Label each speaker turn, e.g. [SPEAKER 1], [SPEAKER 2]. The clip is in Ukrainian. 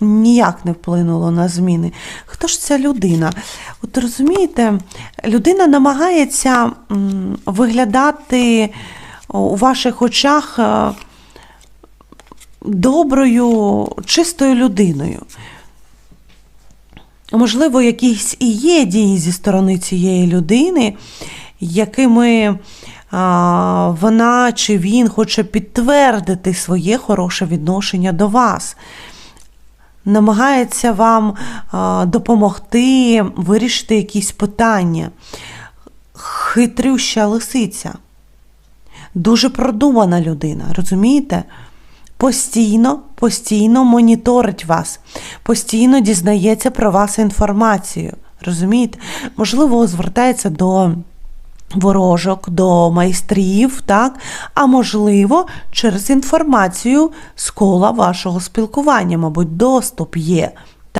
[SPEAKER 1] ніяк не вплинуло на зміни. Хто ж ця людина? От розумієте, людина намагається виглядати у ваших очах е, доброю, чистою людиною. Можливо, якісь і є дії зі сторони цієї людини, якими а, вона чи він хоче підтвердити своє хороше відношення до вас. Намагається вам допомогти вирішити якісь питання. Хитрюща лисиця. Дуже продумана людина, розумієте? Постійно, постійно моніторить вас, постійно дізнається про вас інформацію. Розумієте? Можливо, звертається до ворожок, до майстрів, так? а можливо, через інформацію з кола вашого спілкування, мабуть, доступ є